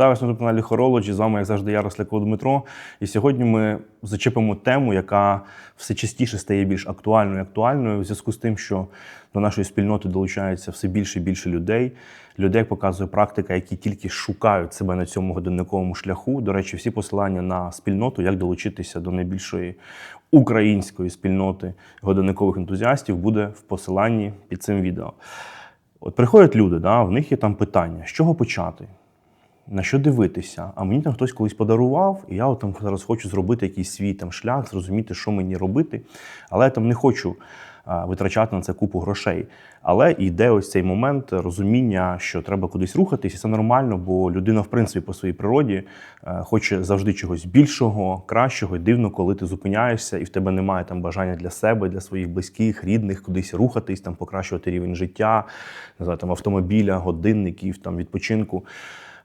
Вітаю вас на каналі Horology. З вами, як завжди, я Росляков Дмитро. І сьогодні ми зачепимо тему, яка все частіше стає більш актуальною і актуальною в зв'язку з тим, що до нашої спільноти долучається все більше і більше людей. Людей показує практика, які тільки шукають себе на цьому годинниковому шляху. До речі, всі посилання на спільноту, як долучитися до найбільшої української спільноти годинникових ентузіастів, буде в посиланні під цим відео. От приходять люди, да, в них є там питання, з чого почати, на що дивитися. А мені там хтось колись подарував, і я от там зараз хочу зробити якийсь свій там шлях, зрозуміти, що мені робити. Але я там не хочу витрачати на це купу грошей. Але йде ось цей момент розуміння, що треба кудись рухатись, і це нормально, бо людина, в принципі, по своїй природі е, хоче завжди чогось більшого, кращого, і дивно, коли ти зупиняєшся, і в тебе немає там бажання для себе, для своїх близьких, рідних, кудись рухатись, там покращувати рівень життя, не знаю, там автомобіля, годинників, там відпочинку.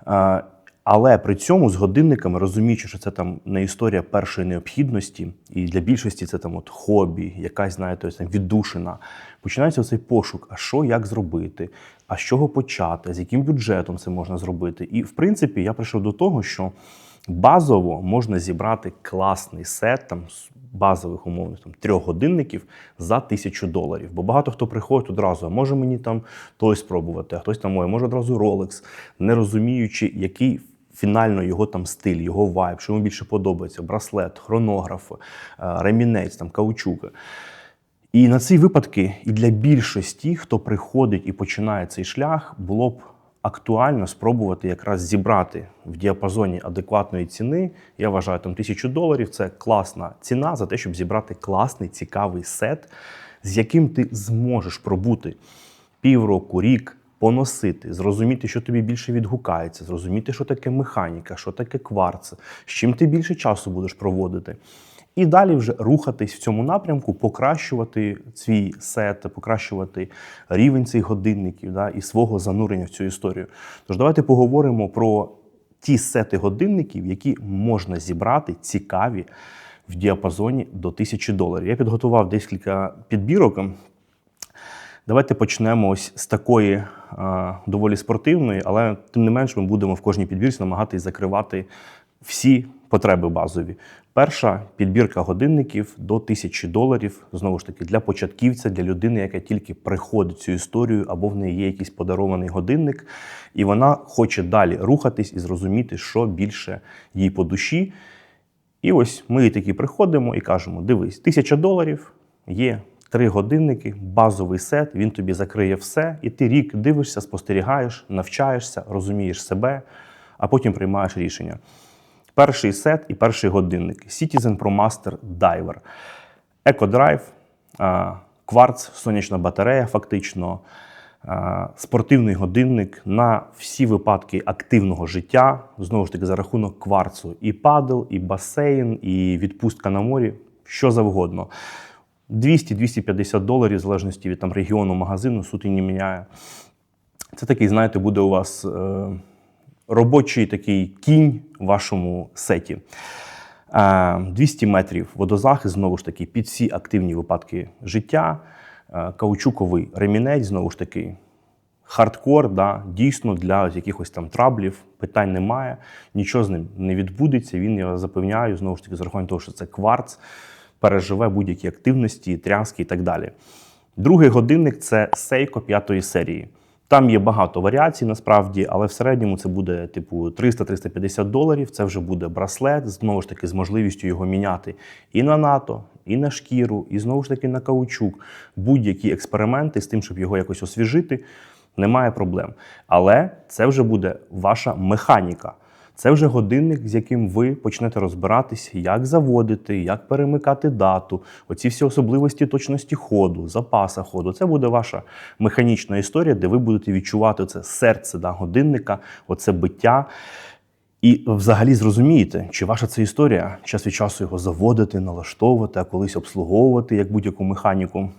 Е, Але при цьому з годинниками, розуміючи, що це там не історія першої необхідності, і для більшості це там от хобі, якась, знаєте, там віддушина. Починається цей пошук: а що, як зробити, а з чого почати, з яким бюджетом це можна зробити. І в принципі, я прийшов до того, що базово можна зібрати класний сет там базових умовних там трьох годинників за тисячу доларів. Бо багато хто приходить одразу, а може мені там той спробувати, а хтось там моє, може одразу Rolex, не розуміючи, який фінально його там стиль, його вайб, що йому більше подобається: браслет, хронограф, е, ремінець, там каучук. І на ці випадки і для більшості, хто приходить і починає цей шлях, було б актуально спробувати якраз зібрати в діапазоні адекватної ціни. Я вважаю, там тисячу доларів це класна ціна за те, щоб зібрати класний, цікавий сет, з яким ти зможеш пробути півроку, рік. Поносити, зрозуміти, що тобі більше відгукається, зрозуміти, що таке механіка, що таке кварц, з чим ти більше часу будеш проводити. І далі вже рухатись в цьому напрямку, покращувати свій сет, покращувати рівень цих годинників да, і свого занурення в цю історію. Тож давайте поговоримо про ті сети годинників, які можна зібрати цікаві в діапазоні до 1000 доларів. Я підготував декілька підбірок. Давайте почнемо ось з такої а, доволі спортивної, але тим не менш ми будемо в кожній підбірці намагатись закривати всі потреби базові. Перша підбірка годинників до 1000 доларів. Знову ж таки, для початківця, для людини, яка тільки приходить цю історію, або в неї є якийсь подарований годинник, і вона хоче далі рухатись і зрозуміти, що більше їй по душі. І ось ми такі приходимо і кажемо: дивись, 1000 доларів є. Три годинники, базовий сет, він тобі закриє все, і ти рік дивишся, спостерігаєш, навчаєшся, розумієш себе, а потім приймаєш рішення. Перший сет і перший годинник Citizen ProMaster Diver. EcoDrive, кварц, сонячна батарея, фактично, спортивний годинник на всі випадки активного життя, знову ж таки, за рахунок кварцу. І падл, і басейн, і відпустка на морі, що завгодно. 200-250 доларів, в залежності від там, регіону магазину, сути не міняє. Це такий, знаєте, буде у вас. Е робочий такий кінь в вашому сеті. 200 метрів водозахист, знову ж таки, під всі активні випадки життя, каучуковий ремінець, знову ж таки, хардкор, да, дійсно для якихось там траблів, питань немає, нічого з ним не відбудеться. Він, я запевняю, знову ж таки, з рахунок того, що це кварц, переживе будь-які активності, тряски і так далі. Другий годинник це Seiko п'ятої серії. Там є багато варіацій насправді, але в середньому це буде типу 300-350 доларів. Це вже буде браслет, знову ж таки, з можливістю його міняти і на НАТО, і на шкіру, і знову ж таки на каучук. Будь-які експерименти з тим, щоб його якось освіжити, немає проблем. Але це вже буде ваша механіка. Це вже годинник, з яким ви почнете розбиратись, як заводити, як перемикати дату, оці всі особливості точності ходу, запаса ходу. Це буде ваша механічна історія, де ви будете відчувати це серце да, годинника, оце биття. І взагалі зрозумієте, чи ваша це історія час від часу його заводити, налаштовувати, а колись обслуговувати як будь-яку механіку.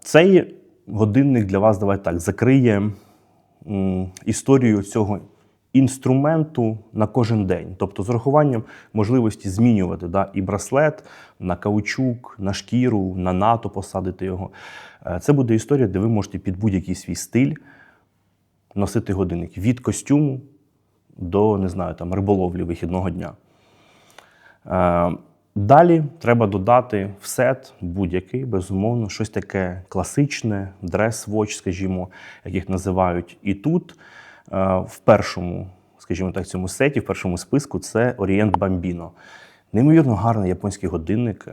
Цей годинник для вас, давайте так, закриє історію цього інструменту на кожен день, тобто з урахуванням можливості змінювати да, і браслет на каучук, на шкіру, на НАТО посадити його. Е, це буде історія, де ви можете під будь-який свій стиль носити годинник від костюму до, не знаю, там, риболовлі вихідного дня. Е, Далі треба додати в сет будь-який, безумовно, щось таке класичне, дрес-вотч, скажімо, як їх називають. І тут в першому, скажімо так, цьому сеті, в першому списку це Orient Bambino. Неймовірно гарний японський годинник. Е,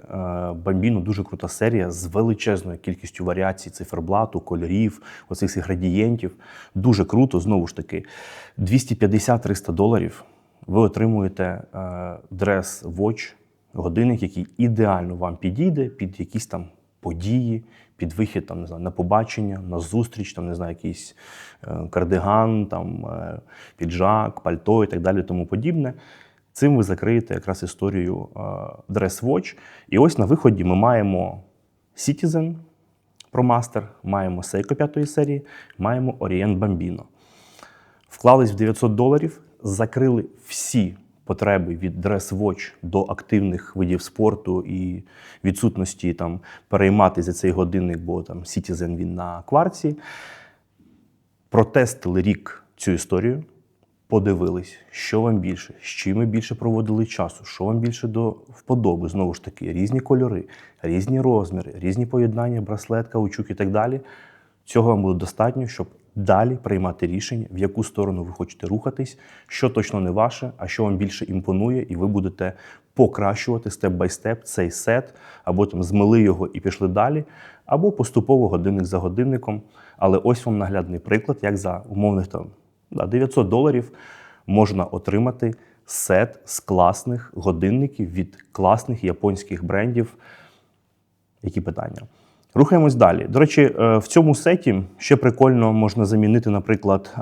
Bambino дуже крута серія з величезною кількістю варіацій циферблату, кольорів, оцих градієнтів. Дуже круто, знову ж таки, 250-300 доларів. Ви отримуєте е, дрес-вотч, годинник, який ідеально вам підійде під якісь там події, під вихід там, не знаю, на побачення, на зустріч, там, не знаю, якийсь е, кардиган, там, е, піджак, пальто і так далі, тому подібне. Цим ви закриєте якраз історію е, Dress Watch. І ось на виході ми маємо Citizen ProMaster, маємо Seiko 5 серії, маємо Orient Bambino. Вклались в 900 доларів, закрили всі потреби від Watch до активних видів спорту і відсутності там переймати за цей годинник, бо там Citizen він на кварці. Протестили рік цю історію, подивились, що вам більше, з чим ви більше проводили часу, що вам більше до вподоби. Знову ж таки, різні кольори, різні розміри, різні поєднання, браслет, каучук і так далі. Цього вам буде достатньо, щоб далі приймати рішення, в яку сторону ви хочете рухатись, що точно не ваше, а що вам більше імпонує, і ви будете покращувати степ-бай-степ цей сет, або там змили його і пішли далі, або поступово годинник за годинником. Але ось вам наглядний приклад, як за умовних там да, 900 доларів можна отримати сет з класних годинників від класних японських брендів. Які питання? Рухаємось далі. До речі, е, в цьому сеті ще прикольно можна замінити, наприклад,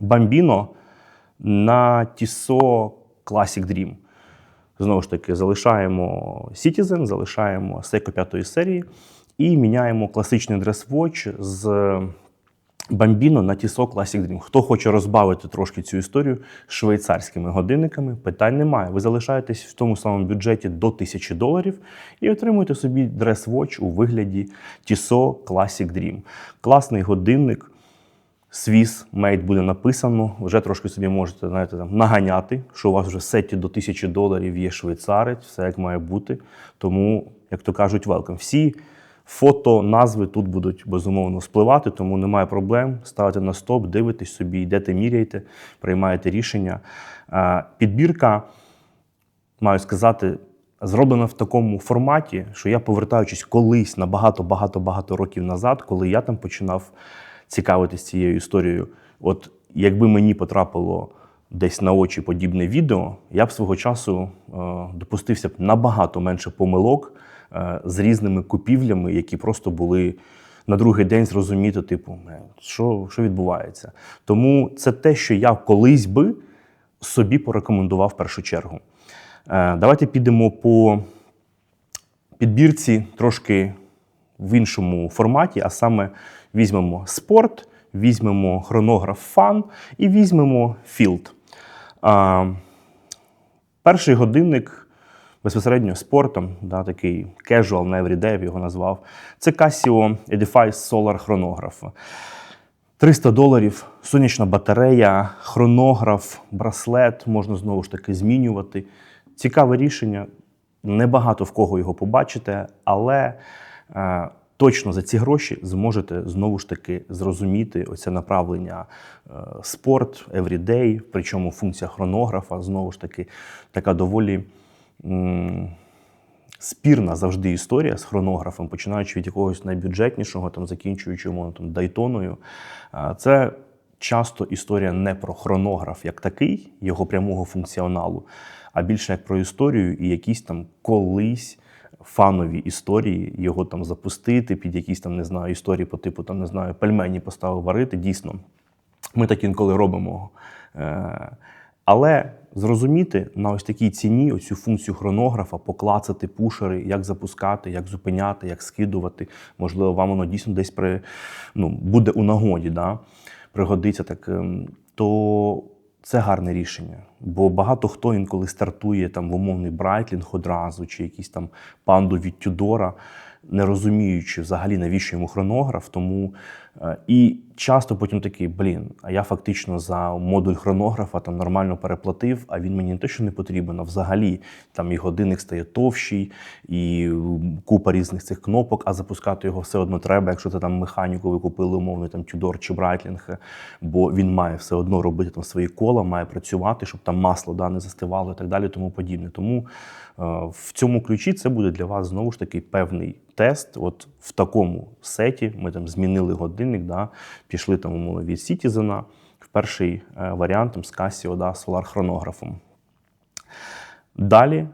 бамбіно на Tissot Classic Dream. Знову ж таки, залишаємо Citizen, залишаємо Seiko 5 серії і міняємо класичний дрес-вотч з Bambino на Tissot Classic Dream. Хто хоче розбавити трошки цю історію швейцарськими годинниками, питань немає. Ви залишаєтесь в тому самому бюджеті до 1000 доларів і отримуєте собі дрес-вотч у вигляді Tissot Classic Dream. Класний годинник. Swiss Made буде написано, вже трошки собі можете знаєте, там, наганяти, що у вас вже в сеті до 1000 доларів є швейцарець, все як має бути. Тому, як то кажуть, welcome. Всі фото, назви тут будуть безумовно спливати, тому немає проблем. Ставите на стоп, дивитесь собі, йдете, міряєте, приймаєте рішення. Підбірка, маю сказати, зроблена в такому форматі, що я, повертаючись колись на багато-багато-багато років назад, коли я там починав цікавитись цією історією, от якби мені потрапило десь на очі подібне відео, я б свого часу е, допустився б набагато менше помилок е, з різними купівлями, які просто були на другий день зрозуміти, типу, що, що відбувається. Тому це те, що я колись би собі порекомендував в першу чергу. Е, Давайте підемо по підбірці трошки в іншому форматі, а саме візьмемо спорт, візьмемо хронограф фан і візьмемо філд. А, перший годинник безпосередньо спортом, да, такий casual на everyday, його назвав. Це Casio Edifice Solar Chronograph. 300 доларів, сонячна батарея, хронограф, браслет можна знову ж таки змінювати. Цікаве рішення. Небагато в кого його побачите, але е, точно за ці гроші зможете знову ж таки зрозуміти оце направлення е, спорт, everyday, причому функція хронографа знову ж таки така доволі. спірна завжди історія з хронографом, починаючи від якогось найбюджетнішого, там закінчуючи умовно там Дайтоною. Це часто історія не про хронограф як такий, його прямого функціоналу, а більше як про історію і якісь там колись. Фанові історії його там запустити під якісь там не знаю історії по типу там не знаю пельмені поставив варити. Дійсно, ми так інколи робимо. Е, Але зрозуміти на ось такій ціні оцю функцію хронографа, поклацати пушери, як запускати, як зупиняти, як скидувати. Можливо, вам воно дійсно десь при, ну, буде у нагоді, да? пригодиться так. ем, То це гарне рішення. Бо багато хто інколи стартує там в умовний Брайтлінг одразу, чи якийсь там панду від Тюдора. не розуміючи взагалі, навіщо йому хронограф. Тому і часто потім такий, блін, а я фактично за модуль хронографа там нормально переплатив, а він мені не те, що не потрібен, а взагалі там і годинник стає товщий, і купа різних цих кнопок, а запускати його все одно треба, якщо це там механіку ви купили умовно там Tudor чи Breitling, бо він має все одно робити там свої кола, має працювати, щоб там масло да, не застивало і так далі, тому подібне. Тому е, в цьому ключі це буде для вас знову ж таки певний тест. От в такому сеті ми там змінили годинник, да, пішли там умовно від Citizen в перший е, варіант там, з Casio да, Solar хронографом. Далі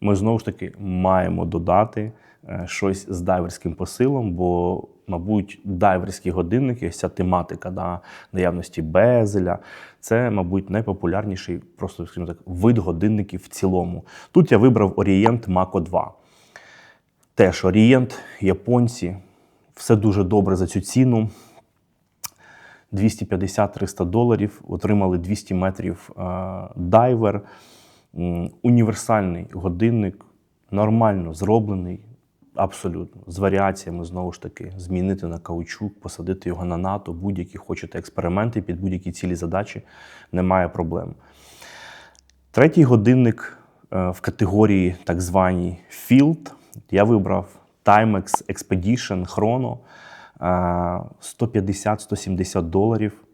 ми знову ж таки маємо додати е, щось з дайверським посилом, бо, мабуть, дайверські годинники, ця тематика да, наявності безеля, це, мабуть, найпопулярніший просто скажімо так, вид годинників в цілому. Тут я вибрав Orient Mako 2. Теж Orient, японці, все дуже добре за цю ціну. 250-300 доларів, отримали 200 метрів е, дайвер. Універсальний годинник, нормально зроблений, абсолютно. З варіаціями, знову ж таки, змінити на каучук, посадити його на НАТО, будь-які хочете експерименти під будь-які цілі задачі, немає проблем. Третій годинник е, в категорії так званій Field. Я вибрав Timex Expedition Chrono е, 150-170 доларів.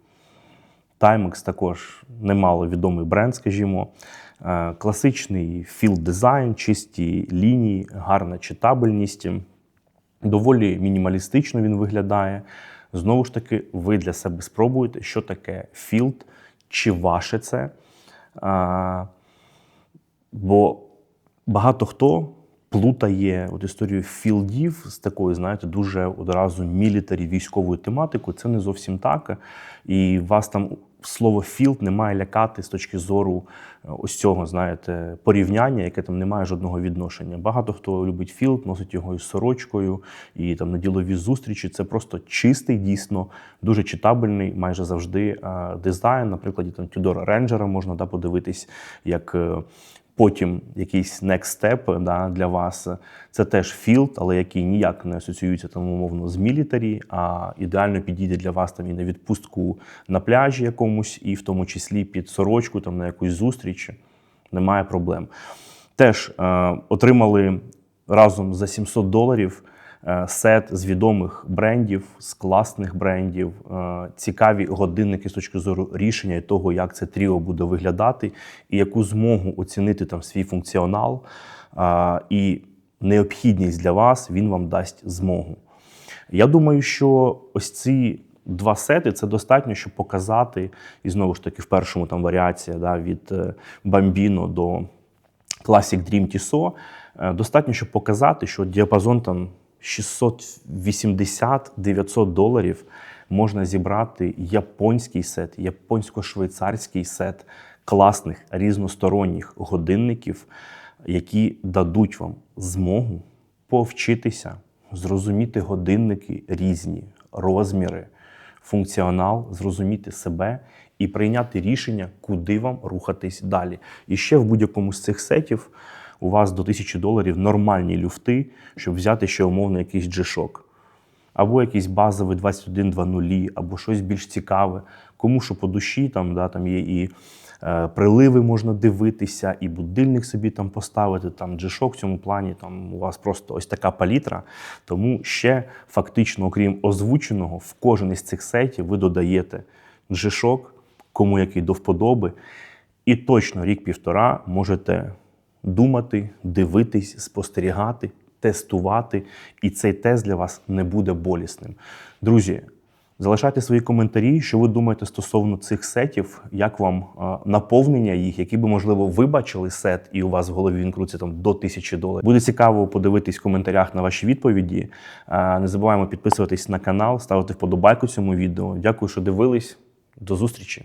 Timex також немало відомий бренд, скажімо. Е, Класичний філд дизайн, чисті лінії, гарна читабельність. Доволі мінімалістично він виглядає. Знову ж таки, ви для себе спробуєте, що таке філд, чи ваше це. А, бо багато хто плутає от історію філдів з такою, знаєте, дуже одразу мілітарі військовою тематикою. Це не зовсім так. І вас там слово філд не має лякати з точки зору е, ось цього, знаєте, порівняння, яке там не має жодного відношення. Багато хто любить філд, носить його із сорочкою і там на ділові зустрічі. Це просто чистий, дійсно, дуже читабельний, майже завжди е, дизайн. Наприклад, там Tudor Ranger можна да, подивитись, як. Потім якийсь next step да, для вас це теж філд, але який ніяк не асоціюється там умовно з мілітарі, а ідеально підійде для вас там і на відпустку на пляжі якомусь, і в тому числі під сорочку, там на якусь зустріч. Немає проблем. Теж е, отримали разом за 700 доларів сет з відомих брендів, з класних брендів, е, цікаві годинники з точки зору рішення і того, як це тріо буде виглядати, і яку змогу оцінити там свій функціонал е, і необхідність для вас він вам дасть змогу. Я думаю, що ось ці два сети це достатньо, щоб показати, і знову ж таки, в першому там варіація да, від е, Bambino до Classic Dream Tissot, е, достатньо, щоб показати, що діапазон там 680-900 доларів можна зібрати японський сет, японсько-швейцарський сет класних різносторонніх годинників, які дадуть вам змогу повчитися, зрозуміти годинники різні, розміри, функціонал, зрозуміти себе і прийняти рішення, куди вам рухатись далі. І ще в будь-якому з цих сетів у вас до 1000 доларів нормальні люфти, щоб взяти ще умовно якийсь G-Shock. Або якийсь базовий 21.2.0, або щось більш цікаве. Кому що по душі, там, да, там є і е, приливи можна дивитися, і будильник собі там поставити. Там G-Shock в цьому плані там у вас просто ось така палітра. Тому ще фактично, окрім озвученого, в кожен із цих сетів ви додаєте G-Shock, кому який до вподоби. І точно рік-півтора можете думати, дивитись, спостерігати, тестувати, і цей тест для вас не буде болісним. Друзі, залишайте свої коментарі, що ви думаєте стосовно цих сетів, як вам е, наповнення їх, які би, можливо, ви бачили сет, і у вас в голові він крутиться там до тисячі доларів. Буде цікаво подивитись в коментарях на ваші відповіді. Е, Не забуваємо підписуватись на канал, ставити вподобайку цьому відео. Дякую, що дивились. До зустрічі!